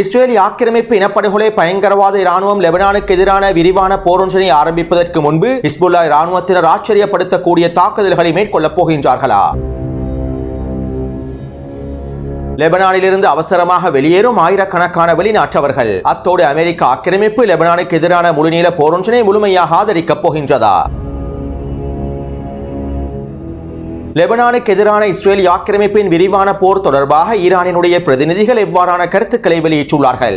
Israeli ஆக்கிரமிப்பு இனப்படுகொலை பயங்கரவாத இராணுவம் லெபனானுக்கு எதிரான விரிவான போரொன்றினை ஆரம்பிப்பதற்கு முன்பு இஸ்புல்லா இராணுவத்தினர் ஆச்சரியப்படுத்தக்கூடிய தாக்குதல்களை மேற்கொள்ளப் போகின்றார்களா? லெபனானிலிருந்து அவசரமாக வெளியேறும் ஆயிரக்கணக்கான வெளிநாட்டவர்கள். அத்தோடு அமெரிக்க ஆக்கிரமிப்பு லெபனானுக்கு எதிரான முழுநீள போரொன்றினை முழுமையாக ஆதரிக்கப் போகின்றதா? லெபனானுக்கு எதிரான இஸ்ரேல் ஆக்கிரமிப்பின் விரிவான போர் தொடர்பாக ஈரானினுடைய பிரதிநிதிகள் எவ்வாறான கருத்துக்களை வெளியிட்டுள்ளார்கள்?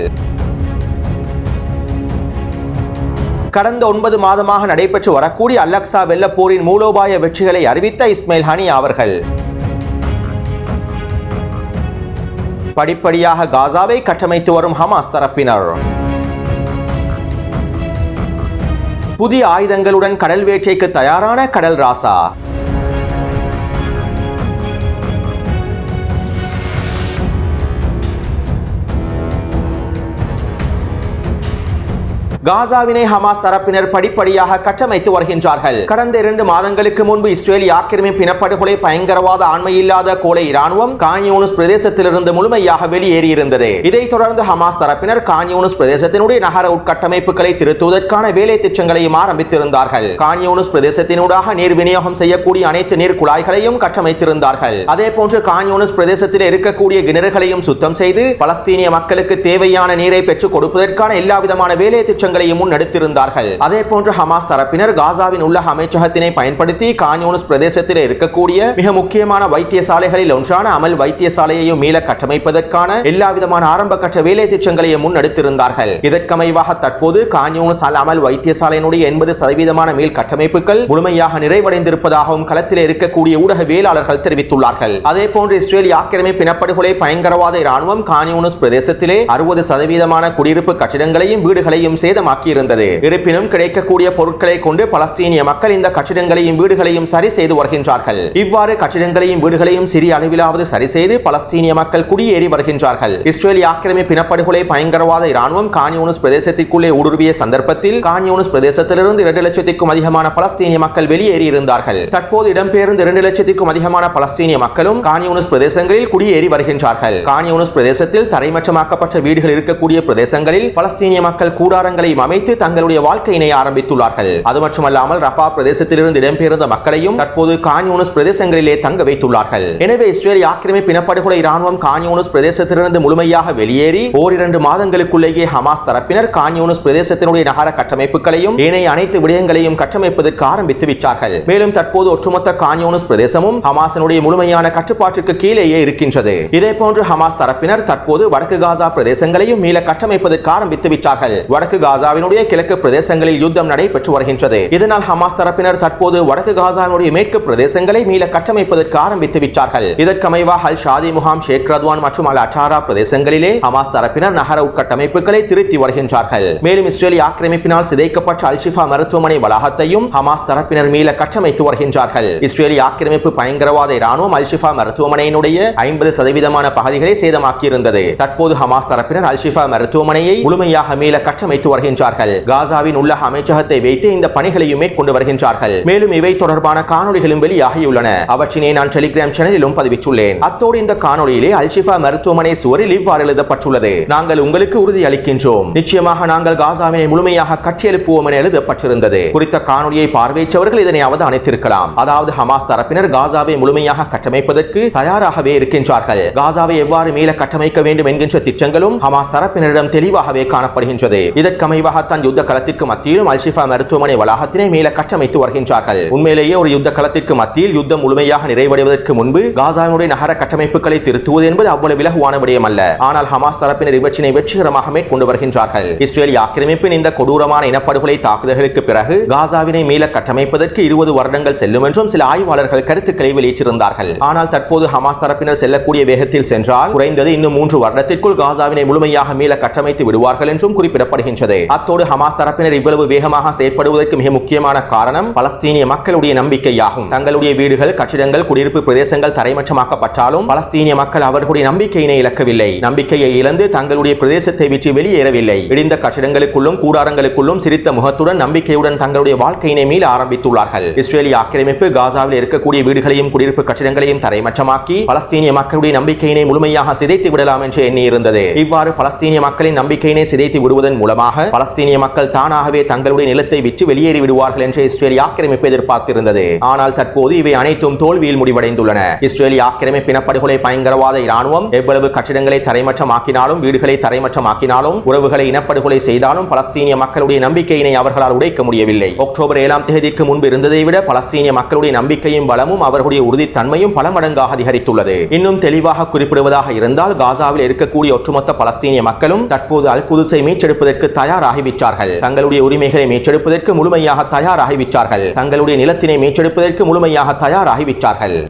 கடந்த ஒன்பது மாதமாக நடைபெற்று வரக்கூடிய அல்லக்சா வெள்ளப்போரின் மூலோபாய வெற்றிகளை அறிவித்த இஸ்மைல் ஹனி அவர்கள் படிப்படியாக காசாவை கட்டமைத்து வரும் ஹமாஸ் தரப்பினர். புதிய ஆயுதங்களுடன் கடல் வேட்டைக்கு தயாரான கடல் ராசா காசாவினை ஹமாஸ் தரப்பினர் படிப்படியாக கட்டமைத்து வருகின்றார்கள். கடந்த இரண்டு மாதங்களுக்கு முன்பு இஸ்ரேலி ஆக்கிரமிப்பு இனப்படுகொலை பயங்கரவாத ஆண்மையில்லாத கோலை இராணுவம் கான்யூனிஸ் பிரதேசத்திலிருந்து முழுமையாக வெளியேறியிருந்தது. இதைத் தொடர்ந்து ஹமாஸ் தரப்பினர் கான்யூனிஸ் பிரதேசத்தினுடைய நகர உட்கட்டமைப்புகளை திருத்துவதற்கான வேலை திட்டங்களையும் ஆரம்பித்திருந்தார்கள். கான்யூனிஸ் பிரதேசத்தினூடாக நீர் விநியோகம் செய்யக்கூடிய அனைத்து நீர் குழாய்களையும் கட்டமைத்திருந்தார்கள். அதே போன்று கான்யூனிஸ் பிரதேசத்தில் இருக்கக்கூடிய கிணறுகளையும் சுத்தம் செய்து பலஸ்தீனிய மக்களுக்கு தேவையான நீரை பெற்றுக் கொடுப்பதற்கான எல்லா விதமான வேலை திட்டங்களையும் முன்னெடுத்திருந்தார்கள் அதே போன்று ஹமாஸ் தரப்பினர் காசாவின் உள்ள அமைச்சகத்தினை பயன்படுத்தி கான்யூனிஸ் பிரதேசத்தில் இருக்கக்கூடிய மிக முக்கியமான வைத்தியசாலைகளில் ஒன்றான அமல் வைத்தியசாலையையும் மீள கட்டமைப்பதற்கான எல்லா விதமான ஆரம்ப கட்ட வேலை திட்டங்களையும் முன்னெடுத்திருந்தார்கள் இதற்கமைவாக தற்போது கான்யூனிஸ் அல் அமல் வைத்தியசாலையினுடைய எண்பது சதவீதமான மீள் கட்டமைப்புகள் முழுமையாக நிறைவடைந்திருப்பதாகவும் களத்தில் இருக்கக்கூடிய ஊடகவியலாளர்கள் தெரிவித்துள்ளார்கள். அதே போன்று இஸ்ரேல் ஆக்கிரமிப்பு இனப்படுகொலை பயங்கரவாத இராணுவம் கான்யூனிஸ் பிரதேசத்திலே அறுபது சதவீதமான குடியிருப்பு கட்டிடங்களையும் வீடுகளையும் சேதம் இருந்தது இருப்பினும் கிடைக்கக்கூடிய பொருட்களை கொண்டு பலஸ்தீனிய மக்கள் இந்த கட்டிடங்களையும் வீடுகளையும் சரி செய்து வருகின்றார்கள். இவ்வாறு கட்டிடங்களையும் வீடுகளையும் சிறிய அளவிலாவது சரி செய்து பலஸ்தீனிய மக்கள் குடியேறி வருகின்றார்கள். இஸ்ரேல் ஆக்கிரமிப்பு இனப்படுகொலை பயங்கரவாத இராணுவம் கான்யூனிஸ் பிரதேசத்திற்குள்ளே ஊடுருவிய சந்தர்ப்பத்தில் கான்யூனிஸ் பிரதேசத்திலிருந்து இரண்டு லட்சத்திற்கும் அதிகமான பலஸ்தீனிய மக்கள் வெளியேறி இருந்தார்கள். தற்போது இடம்பெயர்ந்து இரண்டு லட்சத்திற்கும் அதிகமான பலஸ்தீனிய மக்களும் கான்யூனிஸ் பிரதேசங்களில் குடியேறி வருகின்றார்கள். கான்யூனிஸ் பிரதேசத்தில் தரைமற்றமாக்கப்பட்ட வீடுகள் இருக்கக்கூடிய பிரதேசங்களில் பலஸ்தீனிய மக்கள் கூடாரங்களை கூடாரங்களையும் அமைத்து தங்களுடைய வாழ்க்கையினை ஆரம்பித்துள்ளார்கள். அது மட்டுமல்லாமல் ரஃபா பிரதேசத்திலிருந்து இடம்பெயர்ந்த மக்களையும் தற்போது கான்யூனிஸ் பிரதேசங்களிலே தங்க வைத்துள்ளார்கள். எனவே இஸ்ரேல் ஆக்கிரமிப்பு இனப்படுகொலை ராணுவம் கான்யூனிஸ் பிரதேசத்திலிருந்து முழுமையாக வெளியேறி ஓரிரண்டு மாதங்களுக்குள்ளேயே ஹமாஸ் தரப்பினர் கான்யூனிஸ் பிரதேசத்தினுடைய நகர கட்டமைப்புகளையும் ஏனைய அனைத்து விடயங்களையும் கட்டமைப்பதற்கு ஆரம்பித்து விட்டார்கள். மேலும் தற்போது ஒட்டுமொத்த கான்யூனிஸ் பிரதேசமும் ஹமாஸினுடைய முழுமையான கட்டுப்பாட்டுக்கு கீழேயே இருக்கின்றது. இதே போன்று ஹமாஸ் தரப்பினர் தற்போது வடக்கு காசா பிரதேசங்களையும் மீள கட்டமைப்பதற்கு ஆரம்பித்து விட்டார்கள். வடக்கு காசா காசாவினுடைய கிழக்கு பிரதேசங்களில் யுத்தம் நடைபெற்று வருகின்றது. இதனால் ஹமாஸ் தரப்பினர் தற்போது வடக்கு காசாவினுடைய மேற்கு பிரதேசங்களை மீள கட்டமைப்பதற்கு ஆரம்பித்து விட்டார்கள். இதற்கமைவா அல் ஷாதி முகாம் ஷேக் ரத்வான் மற்றும் அல் அட்டாரா பிரதேசங்களிலே ஹமாஸ் தரப்பினர் நகர உட்கட்டமைப்புகளை திருத்தி வருகின்றார்கள். மேலும் இஸ்ரேலி ஆக்கிரமிப்பினால் சிதைக்கப்பட்ட அல் ஷிஃபா மருத்துவமனை வளாகத்தையும் ஹமாஸ் தரப்பினர் மீள கட்டமைத்து வருகின்றார்கள். இஸ்ரேலி ஆக்கிரமிப்பு பயங்கரவாத இராணுவம் அல் ஷிஃபா மருத்துவமனையினுடைய ஐம்பது சதவீதமான பகுதிகளை சேதமாக்கியிருந்தது. தற்போது ஹமாஸ் தரப்பினர் அல் ஷிஃபா மருத்துவமனையை முழுமையாக மீள கட்டமைத்து வருகின்றார்கள். காசாவின் உள்ள அமைச்சகத்தை வைத்து இந்த பணிகளையும் மேற்கொண்டு வருகின்றார்கள். மேலும் இவை தொடர்பான காணொலிகளும் வெளியாகியுள்ளன. அவற்றினை நான் டெலிகிராம் சேனலிலும் பதிவிட்டுள்ளேன். அத்தோடு இந்த காணொலியிலே அல்ஷிஃபா மருத்துவமனை சுவரில் இவ்வாறு எழுதப்பட்டுள்ளது. நாங்கள் உங்களுக்கு உறுதி அளிக்கின்றோம். நிச்சயமாக நாங்கள் காசாவினை முழுமையாக கட்டியெழுப்புவோம் என எழுதப்பட்டிருந்தது. குறித்த காணொலியை பார்வையற்றவர்கள் இதனை அவதானித்திருக்கலாம் அதாவது ஹமாஸ் தரப்பினர் காசாவை முழுமையாக கட்டமைப்பதற்கு தயாராகவே இருக்கின்றார்கள். காசாவை எவ்வாறு மீள கட்டமைக்க வேண்டும் என்கின்ற திட்டங்களும் ஹமாஸ் தரப்பினரிடம் தெளிவாகவே காணப்படுகின்றது. இதற்கமை தன் யுத்த களத்திற்கு மத்தியிலும் அல்ஷிஃபா மருத்துவமனை வளாகத்தினை மேல கட்டமைத்து வருகின்றார்கள். உண்மையிலேயே ஒரு யுத்த களத்திற்கு மத்தியில் யுத்தம் முழுமையாக நிறைவடைவதற்கு முன்பு காசாவினுடைய நகர கட்டமைப்புகளை திருத்துவது என்பது அவ்வளவு இலகுவான விடயம் அல்ல ஆனால் ஹமாஸ் தரப்பினர் இவற்றினை வெற்றிகரமாக மேற்கொண்டு வருகின்றார்கள். இஸ்ரேல் ஆக்கிரமிப்பின் இந்த கொடூரமான இனப்படுகொலை தாக்குதல்களுக்கு பிறகு காசாவினை மீள கட்டமைப்பதற்கு இருபது வருடங்கள் செல்லும் என்றும் சில ஆய்வாளர்கள் கருத்துக்களை வெளியிட்டிருந்தார்கள். ஆனால் தற்போது ஹமாஸ் தரப்பினர் செல்லக்கூடிய வேகத்தில் சென்றால் குறைந்தது இன்னும் மூன்று வருடத்திற்குள் காசாவினை முழுமையாக மீள கட்டமைத்து விடுவார்கள் என்றும் குறிப்பிடப்படுகின்றது. அத்தோடு ஹமாஸ் தரப்பினர் இவ்வளவு வேகமாக செயற்படுவதற்கு மிக முக்கியமான காரணம் பலஸ்தீனிய மக்களுடைய நம்பிக்கையாகும். தங்களுடைய வீடுகள் கட்டிடங்கள் குடியிருப்பு பிரதேசங்கள் தரைமட்டமாக்கப்பட்டாலும் பலஸ்தீனிய மக்கள் அவர்களுடைய நம்பிக்கையினை இழக்கவில்லை. நம்பிக்கையை இழந்து தங்களுடைய பிரதேசத்தை விட்டு வெளியேறவில்லை. இடிந்த கட்டிடங்களுக்குள்ளும் கூடாரங்களுக்குள்ளும் சிரித்த முகத்துடன் நம்பிக்கையுடன் தங்களுடைய வாழ்க்கையினை மீள ஆரம்பித்துள்ளார்கள். இஸ்ரேலிய ஆக்கிரமிப்பு காசாவில் இருக்கக்கூடிய வீடுகளையும் குடியிருப்பு கட்டிடங்களையும் தரைமட்டமாக்கி பலஸ்தீனிய மக்களுடைய நம்பிக்கையினை முழுமையாக சிதைத்து விடலாம் என்று எண்ணி இருந்தது இவ்வாறு பலஸ்தீனிய மக்களின் நம்பிக்கையினை சிதைத்து விடுவதன் மூலமாக பலஸ்தீனிய மக்கள் தானாகவே தங்களுடைய நிலத்தை விற்று வெளியேறி விடுவார்கள் என்று இஸ்ரேலிய ஆக்கிரமிப்பு எதிர்பார்த்திருந்தது. ஆனால் தற்போது இவை அனைத்தும் தோல்வியில் முடிவடைந்துள்ளன. இஸ்ரேலிய ஆக்கிரமிப்பின படுகொலை பயங்கரவாத இராணுவம் எவ்வளவு கட்டிடங்களை தரைமற்றமாக்கினாலும் வீடுகளை தரைமற்றமாக்கினாலும் உறவுகளை இனப்படுகொலை செய்தாலும் பலஸ்தீனிய மக்களுடைய நம்பிக்கையினை அவர்களால் உடைக்க முடியவில்லை. அக்டோபர் ஏழாம் தேதிக்கு முன்பு இருந்ததை விட பலஸ்தீனிய மக்களுடைய நம்பிக்கையும் பலமும் அவர்களுடைய உறுதித்தன்மையும் பல மடங்காக அதிகரித்துள்ளது. இன்னும் தெளிவாக குறிப்பிடுவதாக இருந்தால் காசாவில் இருக்கக்கூடிய ஒட்டுமொத்த பலஸ்தீனிய மக்களும் தற்போது அல் குதுஸை மீட்டெடுப்பதற்கு தயாராகிவிட்டார்கள். தங்களுடைய உரிமைகளை மீட்டெடுப்பதற்கு முழுமையாக தயாராகிவிட்டார்கள். தங்களுடைய நிலத்தினை மீட்டெடுப்பதற்கு முழுமையாக தயாராகிவிட்டார்கள்.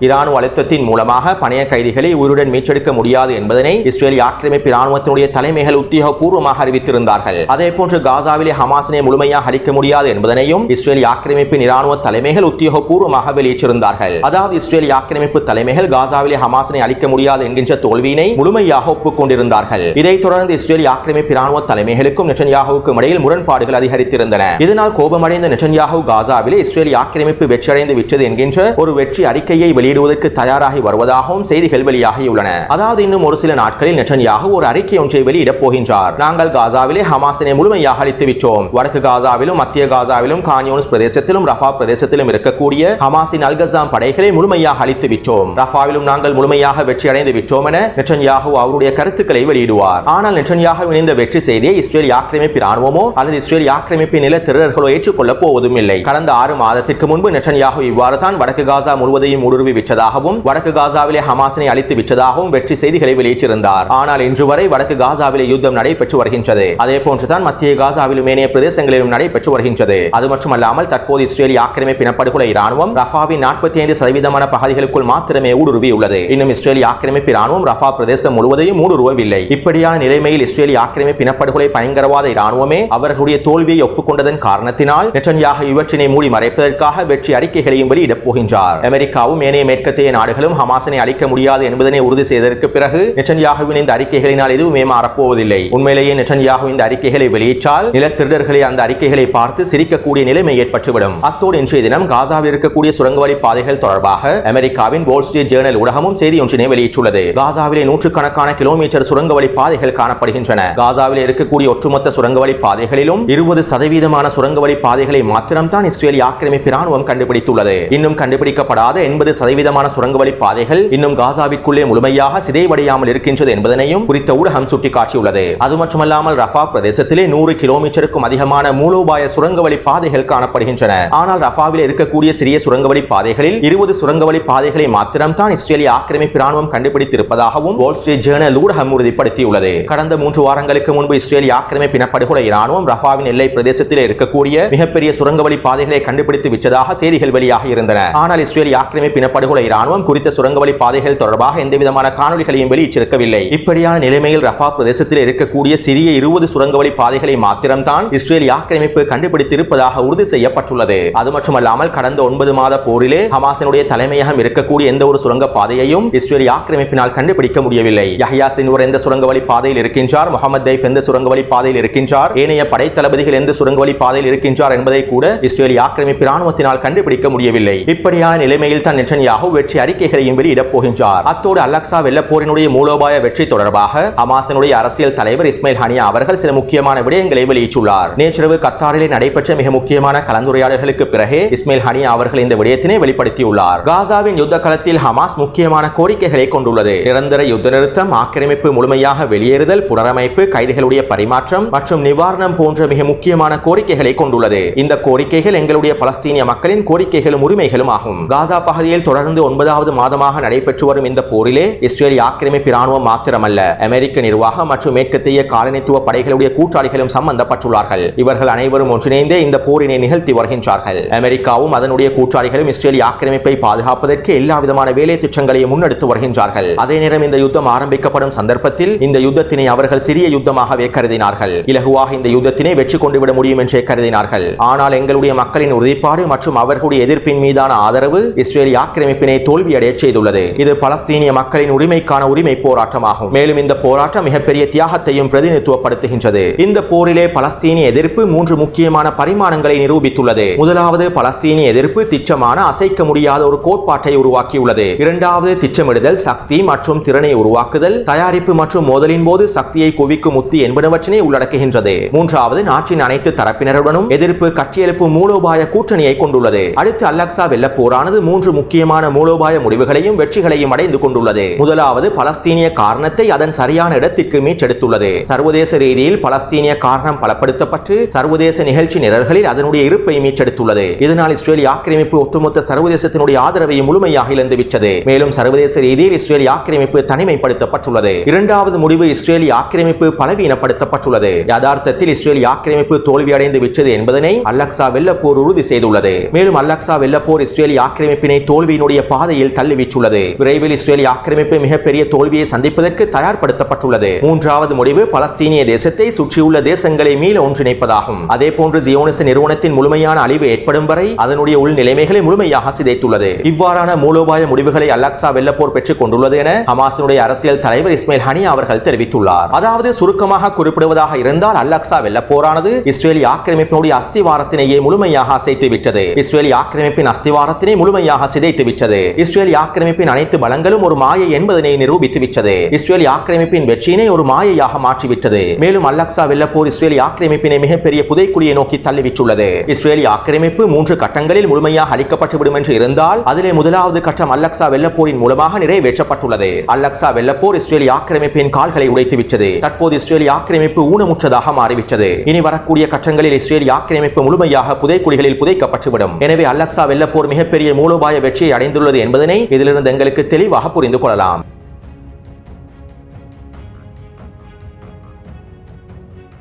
இராணுவ அழுத்தத்தின் மூலமாக பணைய கைதிகளை உயிருடன் மீட்டெடுக்க முடியாது என்பதனை இஸ்ரேலிய ஆக்கிரமிப்பு இராணுவத்தினுடைய தலைமைகள் உத்தியோகபூர்வமாக அறிவித்திருந்தார்கள். அதே போன்று காசாவிலே ஹமாசினை முழுமையாக அளிக்க முடியாது என்பதனையும் இஸ்ரேலிய ஆக்கிரமிப்பின் இராணுவ தலைமைகள் உத்தியோகபூர்வமாக வெளியிட்டிருந்தார்கள். அதாவது இஸ்ரேலிய ஆக்கிரமிப்பு தலைமைகள் காசாவிலே ஹமாசினை அளிக்க முடியாது என்கின்ற தோல்வியினை முழுமையாக ஒப்புக்கொண்டிருந்தார்கள். இதைத் தொடர்ந்து இஸ்ரேலி ஆக்கிரமிப்பு இராணுவ தலைமைகளுக்கும் நெட்டன்யாகுவுக்கும் இடையில் முரண்பாடுகள் அதிகரித்திருந்தன. இதனால் கோபமடைந்த நெட்டன்யாகு காசாவிலே இஸ்ரேலி ஆக்கிரமிப்பு வெற்றியடைந்து விட்டது என்கின்ற ஒரு வெற்றி அறிக்கையை வெளியிடுவதற்கு தயாராகி வருவதாகவும் செய்திகள் வெளியாகியுள்ளன. அதாவது இன்னும் ஒரு சில நாட்களில் நெட்டன்யாகு ஒரு அறிக்கை ஒன்றை வெளியிடப் போகின்றார். நாங்கள் காசாவிலே ஹமாசினை முழுமையாக அழித்து விட்டோம் வடக்கு காசாவிலும் மத்திய காசாவிலும் கான்யூனிஸ் பிரதேசத்திலும் ரஃபா பிரதேசத்திலும் இருக்கக்கூடிய ஹமாசின் அல்கசாம் படைகளை முழுமையாக அழித்து விட்டோம் ரஃபாவிலும் நாங்கள் முழுமையாக வெற்றி அடைந்து விட்டோம் என நெட்டன்யாகு அவருடைய கருத்துக்களை வெளியிடுவார். ஆனால் நெட்டன்யாகு இணைந்த வெற்றி செய்தியை இஸ்ரேல் ஆக்கிரமிப்பு ராணுவமோ அல்லது இஸ்ரேல் ஆக்கிரமிப்பு நில திருடர்களோ ஏற்றுக்கொள்ளப் போவதும் இல்லை கடந்த ஆறு மாதத்திற்கு முன்பு நெட்டன்யாகு இவ்வாறு தான் வடக்கு காசா முழுவதையும் ஊடுருவி விற்றதாகவும் வடக்கு காசாவிலே ஹமாஸினை அழித்து விற்றதாகவும் வெற்றி செய்திகளை வெளியிட்டிருந்தார். ஆனால் இன்று வரை வடக்கு காசாவிலே யுத்தம் நடைபெற்று வருகின்றது. அதே போன்றுதான் மத்திய காசாவிலும் ஏனைய பிரதேசங்களிலும் நடைபெற்று வருகின்றது. அது மட்டுமல்லாமல் தற்போது இஸ்ரேலிய ஆக்கிரமிப்பு இனப்படுகொலை ராணுவம் ரஃபாவின் நாற்பத்தி ஐந்து சதவீதமான பகுதிகளுக்குள் மாத்திரமே ஊடுருவியுள்ளது இன்னும் இஸ்ரேலிய ஆக்கிரமிப்பு ராணுவம் ரஃபா பிரதேசம் முழுவதையும் ஊடுருவவில்லை. இப்படியான நிலைமையில் இஸ்ரேலிய ஆக்கிரமிப்பு இனப்படுகொலை பயங்கரவாத ராணுவமே அவர்களுடைய தோல்வியை ஒப்புக்கொண்டதன் காரணத்தினால் நெட்டன்யாக இவற்றினை மூடி மறைப்பதற்காக வெற்றி அறிக்கைகளையும் வெளியிடப் போகின்றார். அமெரிக்காவும் ஏனைய மேற்கத்திய நாடுகளும் ஹமாஸினை அழிக்க முடியாது என்பதனை உறுதி செய்ததற்கு பிறகு நெட்டன்யாகுவின் இந்த அறிக்கைகளினால் எதுவுமே மாறப்போவதில்லை. உண்மையிலேயே நெட்டன்யாகு இந்த அறிக்கைகளை வெளியிட்டால் நிலத்திருடர்களை அந்த அறிக்கைகளை பார்த்து சிரிக்கக்கூடிய நிலைமை ஏற்பட்டுவிடும். அத்தோடு இன்றைய தினம் காசாவில் இருக்கக்கூடிய சுரங்கவழி பாதைகள் தொடர்பாக அமெரிக்காவின் வால் ஸ்ட்ரீட் ஜேர்னல் ஊடகமும் செய்தி ஒன்றினை வெளியிட்டுள்ளது. காசாவிலே நூற்றுக்கணக்கான கிலோமீட்டர் சுரங்கவழி பாதைகள் காணப்படுகின்றன. காசாவில் இருக்கக்கூடிய ஒட்டுமொத்த சுரங்கவழி பாதைகளிலும் இருபது சதவீதமான சுரங்கவழி பாதைகளை மாத்திரம்தான் இஸ்ரேலி ஆக்கிரமிப்பு ராணுவம் கண்டுபிடித்துள்ளது. இன்னும் கண்டுபிடிக்கப்படாத எண்பது விதமான சுரங்க வழி பாதைகள் இன்னும் காசாவிற்குள்ளே முழுமையாக சிதைவடையாமல் இருக்கின்றது என்பதனையும் குறித்த ஊடகம் சுட்டிக்காட்டியுள்ளது. அது மட்டுமல்லாமல் ரஃபா பிரதேசத்திலே நூறு கிலோமீட்டருக்கும் அதிகமான மூலோபாய சுரங்க வழி பாதைகள் காணப்படுகின்றன. ஆனால் ரஃபாவில் இருக்கக்கூடிய சிறிய சுரங்க வழி பாதைகளில் இருபது சுரங்க வழி பாதைகளை மாத்திரம்தான் இஸ்ரேலிய ஆக்கிரமிப்பு ராணுவம் கண்டுபிடித்திருப்பதாகவும் வால் ஸ்ட்ரீட் ஜேர்னல் ஊடகம் உறுதிப்படுத்தியுள்ளது. கடந்த மூன்று வாரங்களுக்கு முன்பு இஸ்ரேலிய ஆக்கிரமிப்பு இனப்படுகொலை ராணுவம் ரஃபாவின் எல்லை பிரதேசத்தில் இருக்கக்கூடிய மிகப்பெரிய சுரங்க வழி பாதைகளை கண்டுபிடித்து விட்டதாக செய்திகள் வெளியாக இருந்தன. ஆனால் இஸ்ரேலிய ஆக்கிரமிப்பு இனப்படுகொலை படுகொலை ராணுவம் குறித்த சுரங்கவழி பாதைகள் தொடர்பாக எந்தவிதமான காணொலிகளையும் வெளியிட்டிருக்கவில்லை. இப்படியான நிலைமையில் ரஃபா பிரதேசத்தில் இருக்கக்கூடிய சிறிய இருபது சுரங்கவழி பாதைகளை மாத்திரம்தான் இஸ்ரேல் ஆக்கிரமிப்பு கண்டுபிடித்திருப்பதாக உறுதி செய்யப்பட்டுள்ளது. அது மட்டுமல்லாமல் கடந்த ஒன்பது மாத போரிலே ஹமாசனுடைய தலைமையகம் இருக்கக்கூடிய எந்த ஒரு சுரங்க பாதையையும் இஸ்ரேல் ஆக்கிரமிப்பினால் கண்டுபிடிக்க முடியவில்லை. யஹ்யா சின்வர் எந்த சுரங்கவழி பாதையில் இருக்கின்றார்? முகமது தைஃப் எந்த சுரங்கவழி பாதையில் இருக்கின்றார்? ஏனைய படை தளபதிகள் எந்த சுரங்கவழி பாதையில் இருக்கின்றார் என்பதை கூட இஸ்ரேல் ஆக்கிரமிப்பு ராணுவத்தினால் கண்டுபிடிக்க முடியவில்லை. இப்படியான நிலைமையில் தான் நெட்டன்யாகு வெற்றி அறிக்கைகளையும் வெளியிடப் போகின்றார். அத்தோடு அலக்சா வெள்ளப்போரினுடைய மூலோபாய வெற்றி தொடர்பாக அமாசனுடைய அரசியல் தலைவர் இஸ்மைல் ஹனியா அவர்கள் சில முக்கியமான விடயங்களை வெளியிட்டுள்ளார். நேற்றிரவு கத்தாரிலே நடைபெற்ற மிக முக்கியமான கலந்துரையாடல்களுக்கு பிறகே இஸ்மைல் ஹனியா அவர்கள் இந்த விடயத்தினை வெளிப்படுத்தியுள்ளார். காசாவின் யுத்த களத்தில் ஹமாஸ் முக்கியமான கோரிக்கைகளை கொண்டுள்ளது. நிரந்தர யுத்த நிறுத்தம் ஆக்கிரமிப்பு முழுமையாக வெளியேறுதல் புனரமைப்பு கைதிகளுடைய பரிமாற்றம் மற்றும் நிவாரணம் போன்ற மிக முக்கியமான கோரிக்கைகளை கொண்டுள்ளது. இந்த கோரிக்கைகள் எங்களுடைய பலஸ்தீனிய மக்களின் கோரிக்கைகளும் உரிமைகளும் ஆகும். காசா பகுதியில் தொடர் தொடர்ந்து ஒன்பதாவது மாதமாக நடைபெற்று வரும் இந்த போரிலே இஸ்ரேல் ஆக்கிரமிப்பு ராணுவம் மாத்திரமல்ல. அமெரிக்க நிர்வாகம் மற்றும் மேற்கத்திய காலனித்துவ படைகளுடைய கூட்டாளிகளும் சம்பந்தப்பட்டுள்ளார்கள். இவர்கள் அனைவரும் ஒன்றிணைந்தே இந்த போரினை நிகழ்த்தி வருகின்றார்கள். அமெரிக்காவும் அதனுடைய கூட்டாளிகளும் இஸ்ரேலிய ஆக்கிரமிப்பை பாதுகாப்பதற்கு எல்லா விதமான வேலை திட்டங்களையும் முன்னெடுத்து வருகின்றார்கள். அதே நேரம் இந்த யுத்தம் ஆரம்பிக்கப்படும் சந்தர்ப்பத்தில் இந்த யுத்தத்தினை அவர்கள் சிறிய யுத்தமாகவே கருதினார்கள். இலகுவாக இந்த யுத்தத்தினை வெற்றி கொண்டு விட முடியும் என்றே கருதினார்கள். ஆனால் எங்களுடைய மக்களின் உறுதிப்பாடு மற்றும் அவர்களுடைய எதிர்ப்பின் மீதான ஆதரவு இஸ்ரேலிய அமைப்பினை தோல்வியடைய செய்துள்ளது. இது பலஸ்தீனிய மக்களின் உரிமைக்கான உரிமை போராட்டமாகும். மேலும் இந்த போராட்டம் மிகப்பெரிய தியாகத்தையும் பிரதிநிதித்துவப்படுத்துகின்றது. இந்த போரிலே பலஸ்தீனிய எதிர்ப்பு மூன்று முக்கியமான பரிமாணங்களை நிரூபித்துள்ளது. முதலாவது பலஸ்தீனிய எதிர்ப்பு திட்டமான அசைக்க முடியாத ஒரு கோட்பாட்டை உருவாக்கியுள்ளது. இரண்டாவது திட்டமிடுதல் சக்தி மற்றும் திறனை உருவாக்குதல் தயாரிப்பு மற்றும் மோதலின் போது சக்தியை குவிக்கும் உத்தி என்பனவற்றினை உள்ளடக்குகின்றது. மூன்றாவது நாட்டின் அனைத்து தரப்பினருடனும் எதிர்ப்பு கட்டியெழுப்பு மூலோபாய கூட்டணியை கொண்டுள்ளது. அடுத்து அல்லக்சா வெள்ள போரானது மூன்று முக்கியமான மூலோபாய முடிவுகளையும் வெற்றிகளையும் அடைந்து கொண்டுள்ளது. முதலாவது பலஸ்தீனிய காரணத்தை அதன் சரியான இடத்திற்கு மீட்டெடுத்துள்ளது. சர்வதேச ரீதியில் பலஸ்தீனிய காரணம் பலப்படுத்தப்பட்டு சர்வதேச நிகழ்ச்சி நிரல்களில் அதனுடைய இருப்பை மீட்டெடுத்துள்ளது. இதனால் இஸ்ரேல் ஆக்கிரமிப்பு ஒட்டுமொத்த சர்வதேசத்தினுடைய ஆதரவை முழுமையாக இழந்துவிட்டது. மேலும் சர்வதேச ரீதியில் இஸ்ரேல் ஆக்கிரமிப்பு தனிமைப்படுத்தப்பட்டுள்ளது. இரண்டாவது முடிவு இஸ்ரேல் ஆக்கிரமிப்பு பலவீனப்படுத்தப்பட்டுள்ளது. யதார்த்தத்தில் இஸ்ரேல் ஆக்கிரமிப்பு தோல்வியடைந்து விட்டது என்பதனை அல்லக்சா வெள்ளப்போர் உறுதி செய்துள்ளது. மேலும் அல்லக்சா வெள்ளப்போர் இஸ்ரேலி ஆக்கிரமிப்பினை தோல்வியினுடைய பாதையில் தள்ளிவிட்டுள்ளது. விரைவில் இஸ்ரேலிய ஆக்கிரமிப்பு மிகப்பெரிய தோல்வியை சந்திப்பதற்கு தயார்படுத்தப்பட்டுள்ளது. மூன்றாவது முடிவு பலஸ்தீனிய தேசத்தை சுற்றியுள்ள தேசங்களை மீள ஒன்றிணைப்பதாகும். அதே போன்று ஜியோனிச நிறுவனத்தின் முழுமையான அழிவு ஏற்படும் வரை அதனுடைய உள் நிலைமைகளை முழுமையாக சிதைத்துள்ளது. இவ்வாறான மூலோபாய முடிவுகளை அலக்சா வெள்ளப்போர் பெற்றுக் கொண்டுள்ளது என ஹமாசினுடைய அரசியல் தலைவர் இஸ்மேல் ஹனி அவர்கள் தெரிவித்துள்ளார். அதாவது சுருக்கமாக குறிப்பிடுவதாக இருந்தால் அல்லக்சா வெள்ளப்போரானது இஸ்ரேலிய ஆக்கிரமிப்பினுடைய அஸ்திவாரத்தினையே முழுமையாக அசைத்து விட்டது இஸ்ரேலிய ஆக்கிரமிப்பின் அஸ்திவாரத்தினை முழுமையாக சிதைத்து நிரூபித்தது. இஸ்ரேல் ஆக்கிரமிப்பின் அனைத்து பலங்களும் ஒரு மாயை என்பதனை நிரூபித்து விட்டது இஸ்ரேலிய ஆக்கிரமிப்பின் வெற்றியினை ஒரு மாயையாக மாற்றிவிட்டது. மேலும் அல்லக்சா வெள்ளப்போர் இஸ்ரேல் ஆக்கிரமிப்பினை மிகப்பெரிய புதைக்குழியை நோக்கி தள்ளிவிட்டுள்ளது. இஸ்ரேலிய ஆக்கிரமிப்பு மூன்று கட்டங்களில் முழுமையாக அளிக்கப்பட்டுவிடும் என்று இருந்தால் அதிலே முதலாவது கட்டம் அல்லக்சா வெள்ளப்போரின் மூலமாக நிறைவேற்றப்பட்டுள்ளது. அல்லக்சா வெள்ளப்போர் இஸ்ரேல் ஆக்கிரமிப்பின் கால்களை உடைத்து விட்டது தற்போது இஸ்ரேல் ஆக்கிரமிப்பு ஊனமுற்றதாக மாறிவிட்டது. இனி வரக்கூடிய கட்டங்களில் இஸ்ரேல் ஆக்கிரமிப்பு முழுமையாக புதைக்குழிகளில் புதைக்கப்பட்டுவிடும். எனவே அல்லக்சா வெள்ளப்போர் மிகப்பெரிய மூலோபாய வெற்றியை அடைந்துள்ளது என்பதனை இதிலிருந்து எங்களுக்கு தெளிவாக புரிந்து கொள்ளலாம்.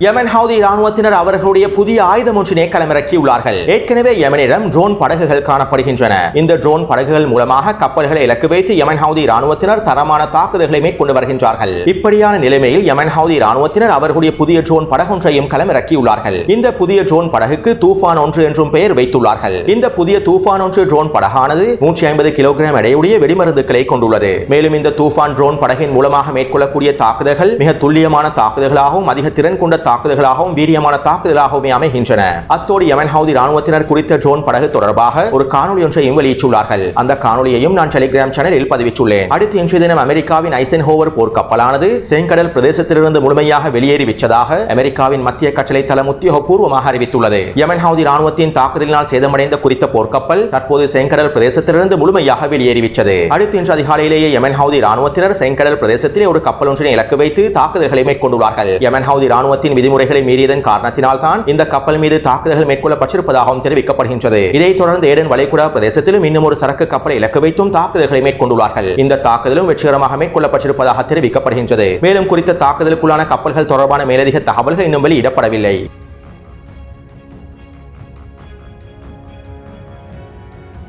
யமன் ஹவுதி ராணுவத்தினர் அவர்களுடைய புதிய ஆயுதம் ஒன்றினை களமிறக்கியுள்ளார்கள். ஏற்கனவே யமனிடம் ட்ரோன் படகுகள் காணப்படுகின்றன. இந்த ட்ரோன் படகுகள் மூலமாக கப்பல்களை இலக்கு வைத்து யமன் ஹவுதி ராணுவத்தினர் தரமான தாக்குதல்களை மேற்கொண்டு வருகின்றார்கள். இப்படியான நிலைமையில் யமன் ஹவுதி ராணுவத்தினர் அவர்களுடைய புதிய ட்ரோன் படகொன்றையும் களமிறக்கியுள்ளார்கள். இந்த புதிய ட்ரோன் படகுக்கு தூஃபான் ஒன்று என்றும் பெயர் வைத்துள்ளார்கள். இந்த புதிய தூஃபான் ஒன்று ட்ரோன் படகானது நூற்றி ஐம்பது கிலோகிராம் எடையுடைய வெடிமருந்துகளை கொண்டுள்ளது. மேலும் இந்த தூஃபான் ட்ரோன் படகின் மூலமாக மேற்கொள்ளக்கூடிய தாக்குதல்கள் மிக துல்லியமான தாக்குதல்களாகவும் அதிக திறன் கொண்ட தாக்குதல்களாகவும் வீரியமான தாக்குதலாகவுமே அமைகின்றன. அத்தோடு யமன் ஹவுதி ராணுவத்தினர் குறித்த ட்ரோன் படகு தொடர்பாக ஒரு காணொலி ஒன்றையும் வெளியிட்டுள்ளார்கள். அந்த காணொலியையும் நான் டெலிகிராம் சேனலில் பதிவிட்டுள்ளேன். அடுத்து இன்றைய தினம் அமெரிக்காவின் ஐசன் ஹோவர் போர்க்கப்பலானது செங்கடல் பிரதேசத்திலிருந்து முழுமையாக வெளியேறி விட்டதாக அமெரிக்காவின் மத்திய கட்டளை தளம் உத்தியோகபூர்வமாக அறிவித்துள்ளது. யமன் ஹவுதி ராணுவத்தின் தாக்குதலினால் சேதமடைந்த குறித்த போர்க்கப்பல் தற்போது செங்கடல் பிரதேசத்திலிருந்து முழுமையாக வெளியேறிவிட்டது. அடுத்து இன்று அதிகாலையிலேயே யமன் ஹவுதி ராணுவத்தினர் செங்கடல் பிரதேசத்திலே ஒரு கப்பல் ஒன்றினை இலக்கு வைத்து தாக்குதல்களை மேற்கொண்டுள்ளார்கள். யமன் ஹவுதி ராணுவத்தின் விதிமுறைகளை மீறியதன் காரணத்தினால் தான் இந்த கப்பல் மீது தாக்குதல்கள் மேற்கொள்ளப்பட்டிருப்பதாகவும் தெரிவிக்கப்படுகின்றது. இதைத் தொடர்ந்து ஏடன் வளைகுடா பிரதேசத்திலும் இன்னும் ஒரு சரக்கு கப்பலை இலக்கு வைத்தும் தாக்குதல்களை மேற்கொண்டுள்ளார்கள். இந்த தாக்குதலும் வெற்றிகரமாக மேற்கொள்ளப்பட்டிருப்பதாக தெரிவிக்கப்படுகின்றது. மேலும் குறித்த தாக்குதலுக்குள்ளான கப்பல்கள் தொடர்பான மேலதிக தகவல்கள் இன்னும் வெளியிடப்படவில்லை.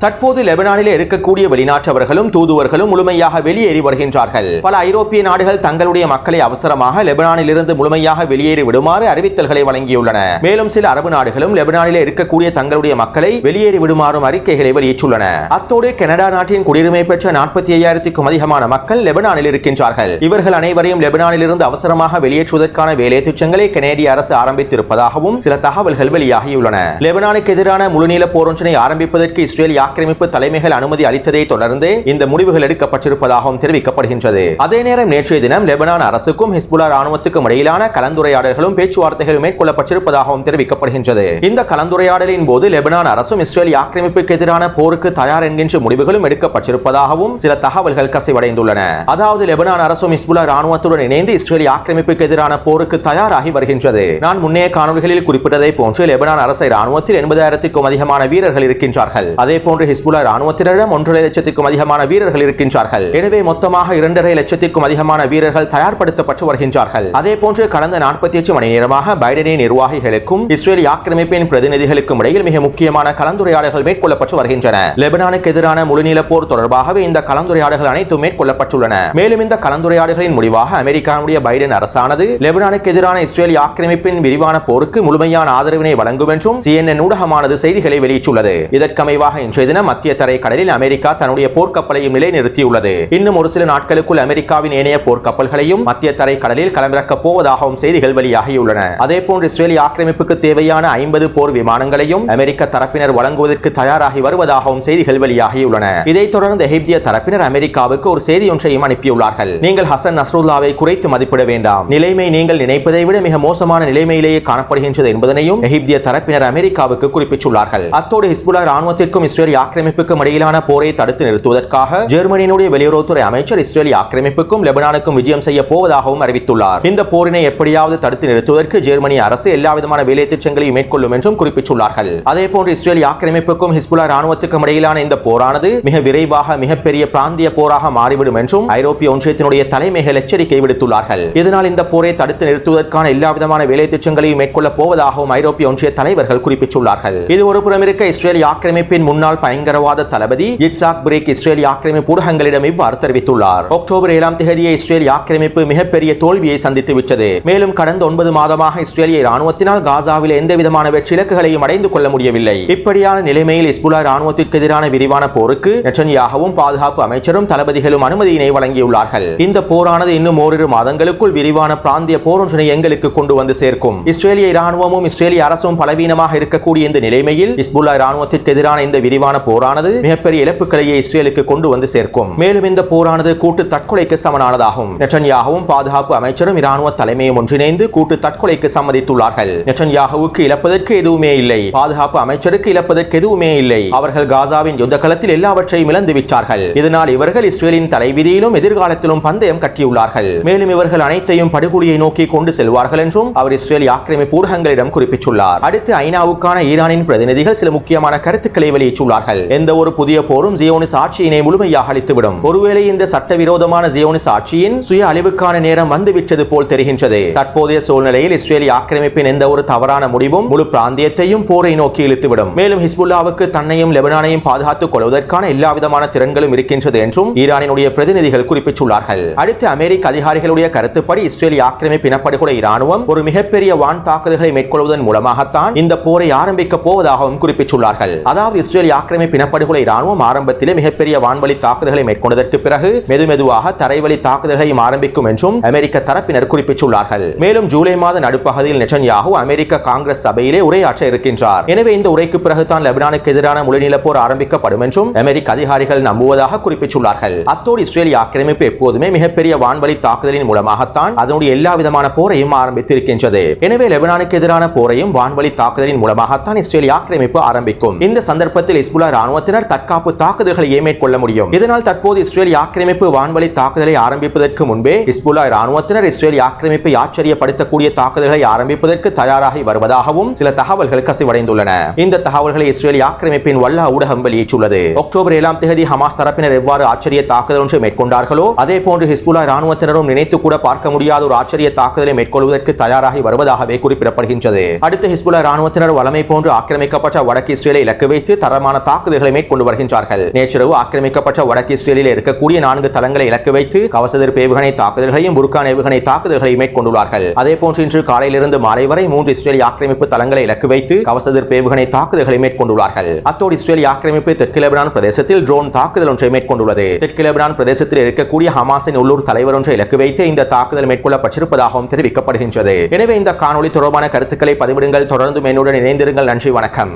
தற்போது லெபனானிலே இருக்கக்கூடிய வெளிநாட்டவர்களும் தூதுவர்களும் முழுமையாக வெளியேறி வருகின்றார்கள். பல ஐரோப்பிய நாடுகள் தங்களுடைய மக்களை அவசரமாக லெபனானில் இருந்து முழுமையாக வெளியேறி விடுமாறு அறிவித்தல்களை வழங்கியுள்ளன. மேலும் சில அரபு நாடுகளும் லெபனானிலே இருக்கக்கூடிய தங்களுடைய மக்களை வெளியேறி விடுமாறும் அறிக்கைகளை வெளியிட்டுள்ளன. அத்தோடு கனடா நாட்டின் குடியுரிமை பெற்ற நாற்பத்தி ஐயாயிரத்திற்கும் அதிகமான மக்கள் லெபனானில் இருக்கின்றார்கள். இவர்கள் அனைவரையும் லெபனானில் இருந்து அவசரமாக வெளியேற்றுவதற்கான வேலை திட்டங்களை கனேடிய அரசு ஆரம்பித்திருப்பதாகவும் சில தகவல்கள் வெளியாகியுள்ளன. லெபனானுக்கு எதிரான முழுநீள போரொன்றினை ஆரம்பிப்பதற்கு இஸ்ரேல் ஆக்கிரமிப்பு தலைமைகள் அனுமதி அளித்ததை தொடர்ந்து இந்த முடிவுகள் எடுக்கப்பட்டிருப்பதாகவும் தெரிவிக்கப்படுகின்றது. அதே நேரம் நேற்றைய தினம் லெபனான் அரசுக்கும் ஹிஸ்புல்லா ராணுவத்துக்கும் இடையிலான கலந்துரையாடல்களும் பேச்சுவார்த்தைகளும் மேற்கொள்ளப்பட்டிருப்பதாகவும் தெரிவிக்கப்படுகின்றது. இந்த கலந்துரையாடலின் போது லெபனான் அரசும் இஸ்ரேல் ஆக்கிரமிப்புக்கு எதிரான போருக்கு தயார் என்கின்ற முடிவுகளும் எடுக்கப்பட்டிருப்பதாகவும் சில தகவல்கள் கசிவடைந்துள்ளன. அதாவது லெபனான் அரசும் ஹிஸ்புல்லா ராணுவத்துடன் இணைந்து இஸ்ரேல் ஆக்கிரமிப்புக்கு எதிரான போருக்கு தயாராகி வருகின்றது. நான் முன்னே காணொலிகளில் குறிப்பிட்டதை போன்று லெபனான் அரசை ராணுவத்தில் எண்பதாயிரத்திற்கும் அதிகமான வீரர்கள் இருக்கின்றார்கள். அதே போன்று மூன்று ஹிஸ்புல்லா ராணுவத்தினரிடம் ஒன்றரை லட்சத்திற்கும் அதிகமான வீரர்கள் இருக்கின்றார்கள். எனவே மொத்தமாக இரண்டரை லட்சத்திற்கும் அதிகமான வீரர்கள் தயார்படுத்தப்பட்டு வருகின்றார்கள். அதே போன்று கடந்த நாற்பத்தி எட்டு மணி நேரமாக பைடனின் நிர்வாகிகளுக்கும் இஸ்ரேல் ஆக்கிரமிப்பின் பிரதிநிதிகளுக்கும் இடையில் மிக முக்கியமான கலந்துரையாடல்கள் மேற்கொள்ளப்பட்டு வருகின்றன. லெபனானுக்கு எதிரான முழுநீள போர் தொடர்பாகவே இந்த கலந்துரையாடல்கள் அனைத்தும் மேற்கொள்ளப்பட்டுள்ளன. மேலும் இந்த கலந்துரையாடல்களின் முடிவாக அமெரிக்காவுடைய பைடன் அரசானது லெபனானுக்கு எதிரான இஸ்ரேல் ஆக்கிரமிப்பின் விரிவான போருக்கு முழுமையான ஆதரவினை வழங்கும் என்றும் சிஎன்என் ஊடகமானது செய்திகளை வெளியிட்டுள்ளது. இதற்கமைவாக இன்றைய தினம் மத்திய தரைக்கடலில் அமெரிக்கா தன்னுடைய போர்க்கப்பலையும் நிலைநிறுத்தியுள்ளது. இன்னும் ஒரு சில நாட்களுக்குள் அமெரிக்காவின் ஏனைய போர்க்கப்பல்களையும் மத்திய தரைக்கடலில் களமிறக்கப் போவதாகவும் செய்திகள் வெளியாகியுள்ளன. அதேபோன்று இஸ்ரேலிய ஆக்கிரமிப்புக்கு தேவையான ஐம்பது போர் விமானங்களையும் அமெரிக்க தரப்பினர் வழங்குவதற்கு தயாராகி வருவதாகவும் செய்திகள் வெளியாகியுள்ளன. இதைத் தொடர்ந்து எகிப்திய தரப்பினர் அமெரிக்காவுக்கு ஒரு செய்தி ஒன்றையும் அனுப்பியுள்ளார்கள். நீங்கள் ஹசன் நஸ்ருல்லாவை குறைத்து மதிப்பிட வேண்டாம். நிலைமை நீங்கள் நினைப்பதை விட மிக மோசமான நிலைமையிலேயே காணப்படுகின்றது என்பதனையும் எகிப்திய தரப்பினர் அமெரிக்காவுக்கு குறிப்பிட்டுள்ளார்கள். அத்தோடு ஹிஸ்புல்லா ராணுவத்திற்கும் இஸ்ரேலிய ஆக்கிரமிப்புக்கும் இடையிலான போரை தடுத்து நிறுத்துவதற்காக ஜெர்மனியினுடைய வெளியுறவுத்துறை அமைச்சர் இஸ்ரேலி ஆக்கிரமிப்புக்கும் லெபனானுக்கும் விஜயம் செய்ய போவதாகவும் அறிவித்துள்ளார். இந்த போரினை எப்படியாவது தடுத்து நிறுத்துவதற்கு ஜெர்மனி அரசு எல்லா விதமான வேலை திட்டங்களையும் மேற்கொள்ளும் என்றும் குறிப்பிட்டுள்ளார்கள். அதே போன்று இஸ்ரேல் ஆக்கிரமிப்புக்கும் ஹிஸ்புல்லா ராணுவத்துக்கும் இடையிலான இந்த போரானது மிக விரைவாக மிகப்பெரிய பிராந்திய போராக மாறிவிடும் என்றும் ஐரோப்பிய ஒன்றியத்தினுடைய தலைமைகள் எச்சரிக்கை விடுத்துள்ளார்கள். இதனால் இந்த போரை தடுத்து நிறுத்துவதற்கான எல்லா விதமான வேலை திட்டங்களையும் மேற்கொள்ளப் போவதாகவும் ஐரோப்பிய ஒன்றிய தலைவர்கள் குறிப்பிட்டுள்ளார்கள். இது ஒரு புறம் இருக்க இஸ்ரேல் ஆக்கிரமிப்பின் முன்னாள் பயங்கரவாத தளபதி இட்சாக் பிரேக் இஸ்ரேல் ஆக்கிரமிப்பு ஊடகங்களிடம் இவ்வாறு தெரிவித்துள்ளார். அக்டோபர் ஏழாம் தேதியை இஸ்ரேல் ஆக்கிரமிப்பு மிகப்பெரிய தோல்வியை சந்தித்து விட்டது. மேலும் கடந்த ஒன்பது மாதமாக இஸ்ரேலிய ராணுவத்தினால் காசாவில் எந்த விதமான வெற்றி இலக்குகளையும் அடைந்து கொள்ள முடியவில்லை. இப்படியான நிலைமையில் இஸ்புலா ராணுவத்திற்கு எதிரான விரிவான போருக்கு நெட்டன்யாகவும் பாதுகாப்பு அமைச்சரும் தளபதிகளும் அனுமதியினை வழங்கியுள்ளார்கள். இந்த போரானது இன்னும் ஓரிரு மாதங்களுக்குள் விரிவான பிராந்திய போரொன்றினை எங்களுக்கு கொண்டு வந்து சேர்க்கும். இஸ்ரேலிய ராணுவமும் இஸ்ரேலிய அரசும் பலவீனமாக இருக்கக்கூடிய இந்த நிலைமையில் இஸ்புல்லா ராணுவத்திற்கு எதிரான இந்த விரிவான போரானது மிகப்பெரிய இழப்புகளையே இஸ்ரேலுக்கு கொண்டு வந்து சேர்க்கும். மேலும் இந்த போரானது கூட்டு தற்கொலைக்கு சமனானதாகும். நெட்டன்யாகவும் பாதுகாப்பு அமைச்சரும் இராணுவ தலைமையும் ஒன்றிணைந்து கூட்டு தற்கொலைக்கு சம்மதித்துள்ளார்கள். நெட்டன்யாகவுக்கு இழப்பதற்கு எதுவுமே இல்லை. பாதுகாப்பு அமைச்சருக்கு இழப்பதற்கு எதுவுமே இல்லை. அவர்கள் காசாவின் யுத்த களத்தில் எல்லாவற்றையும் இழந்து விட்டார்கள். இதனால் இவர்கள் இஸ்ரேலின் தலைவிதியிலும் எதிர்காலத்திலும் பந்தயம் கட்டியுள்ளார்கள். மேலும் இவர்கள் அனைத்தையும் படுகொலியை நோக்கி கொண்டு செல்வார்கள் என்றும் அவர் இஸ்ரேல் ஆக்கிரமிப்பு ஊடகங்களிடம் குறிப்பிட்டுள்ளார். அடுத்து ஐநாவுக்கான ஈரானின் பிரதிநிதிகள் சில முக்கியமான கருத்துக்களை வெளியிட்டுள்ளார்கள். எந்த ஒரு புதிய போரும் ஜியோனிஸ் ஆட்சியினை முழுமையாக அளித்துவிடும் ஒருவேளை இந்த சட்டவிரோதமான ஜியோனிஸ் ஆட்சியின் சுய அழிவுக்கான நேரம் வந்துவிட்டது போல் தெரிகின்றது. தற்போதைய சூழ்நிலையில் இஸ்ரேலிய ஆக்கிரமிப்பின் எந்த ஒரு தவறான முடிவும் முழு பிராந்தியத்தையும் போரை நோக்கி இழுத்துவிடும். மேலும் ஹிஸ்புல்லாவுக்கு தன்னையும் லெபனானையும் பாதுகாத்துக் கொள்வதற்கான எல்லா விதமான திறன்களும் இருக்கின்றது என்றும் ஈரானினுடைய பிரதிநிதிகள் குறிப்பிட்டுள்ளார்கள். அடுத்து அமெரிக்க அதிகாரிகளுடைய கருத்துப்படி இஸ்ரேலிய ஆக்கிரமிப்பு இனப்படுகொலை இராணுவம் ஒரு மிகப்பெரிய வான் தாக்குதல்களை மேற்கொள்வதன் மூலமாகத்தான் இந்த போரை ஆரம்பிக்க போவதாகவும் குறிப்பிட்டுள்ளார்கள். அதாவது இஸ்ரேலிய ஆக்கிரமிப்பு இனப்படுகொலை ராணுவம் ஆரம்பத்திலே மிகப்பெரிய வான்வழி தாக்குதல்களை மேற்கொண்டதற்கு பிறகு மெதுமெதுவாக தரைவழி தாக்குதல்களையும் ஆரம்பிக்கும் என்றும் அமெரிக்க தரப்பினர் குறிப்பிட்டுள்ளார்கள். மேலும் ஜூலை மாத நடுப்பகுதியில் நெச்சன்யாகு அமெரிக்க காங்கிரஸ் சபையிலே உரையாற்ற இருக்கின்றார். எனவே இந்த உரைக்கு பிறகுதான் லெபனானுக்கு எதிரான முழுநில போர் ஆரம்பிக்கப்படும் என்றும் அமெரிக்க அதிகாரிகள் நம்புவதாக குறிப்பிட்டுள்ளார்கள். அத்தோடு இஸ்ரேலிய ஆக்கிரமிப்பு எப்போதுமே மிகப்பெரிய வான்வழி தாக்குதலின் மூலமாகத்தான் அதனுடைய எல்லா விதமான போரையும் ஆரம்பித்திருக்கின்றது. எனவே லெபனானுக்கு எதிரான போரையும் வான்வழி தாக்குதலின் மூலமாகத்தான் இஸ்ரேலிய ஆக்கிரமிப்பு ஆரம்பிக்கும். இந்த சந்தர்ப்பத்தில் இஸ்புல்லா ராணுவத்தினர் தற்காப்பு தாக்குதல்களை மேற்கொள்ள முடியும். இதனால் தற்போது இஸ்ரேல் ஆக்கிரமிப்பு வான்வழி தாக்குதலை ஆரம்பிப்பதற்கு முன்பே இஸ்புல்லா ராணுவத்தினர் இஸ்ரேல் ஆக்கிரமிப்பை ஆச்சரியப்படுத்தக்கூடிய தாக்குதல்களை ஆரம்பிப்பதற்கு தயாராகி வருவதாகவும் சில தகவல்கள் கசிவடைந்துள்ளன. இந்த தகவல்களை இஸ்ரேல் ஆக்கிரமிப்பின் வல்லா ஊடகம் வெளியிட்டுள்ளது. அக்டோபர் ஏழாம் தேதி ஹமாஸ் தரப்பினர் எவ்வாறு ஆச்சரிய தாக்குதல் ஒன்று மேற்கொண்டார்களோ அதே போன்று ஹிஸ்புல்லா ராணுவத்தினரும் நினைத்து கூட பார்க்க முடியாத ஒரு ஆச்சரிய தாக்குதலை மேற்கொள்வதற்கு தயாராகி வருவதாகவே குறிப்பிடப்படுகின்றது. அடுத்து ஹிஸ்புல்லா ராணுவத்தினர் வளமை போன்று ஆக்கிரமிக்கப்பட்ட வடக்கு இஸ்ரேலை இலக்கு வைத்து தரமான தாக்குதல்களை மேற்கொண்டு வருகின்றார்கள். நேற்றிரவு ஆக்கிரமிக்கப்பட்ட வடக்கு இஸ்ரேலில் இருக்கக்கூடிய நான்கு தளங்களை இலக்கு வைத்து கவசதிர் ஏவுகணை தாக்குதல்களையும் புர்கான் ஏவுகணை தாக்குதல்களை மேற்கொண்டுள்ளார்கள். அதே போன்று இன்று காலையிலிருந்து மாலை வரை மூன்று இஸ்ரேலிய ஆக்கிரமிப்பு தளங்களை இலக்கு வைத்து கவசதிர் ஏவுகணை தாக்குதல்களை மேற்கொண்டுள்ளார்கள். அத்தோடு இஸ்ரேலிய ஆக்கிரமிப்பு தெற்கு லெபனான் பிரதேசத்தில் ட்ரோன் தாக்குதல் ஒன்றை மேற்கொண்டுள்ளது. தெற்கு லெபனான் பிரதேசத்தில் இருக்கக்கூடிய ஹமாஸின் உள்ளூர் தலைவர் ஒன்றை இலக்கு வைத்து இந்த தாக்குதல் மேற்கொள்ளப்பட்டிருப்பதாகவும் தெரிவிக்கப்படுகின்றது. எனவே இந்த காணொளி தொடர்பான கருத்துக்களை பதிவிடுங்கள். தொடர்ந்து என்னுடன் இணைந்திருங்கள். நன்றி வணக்கம்.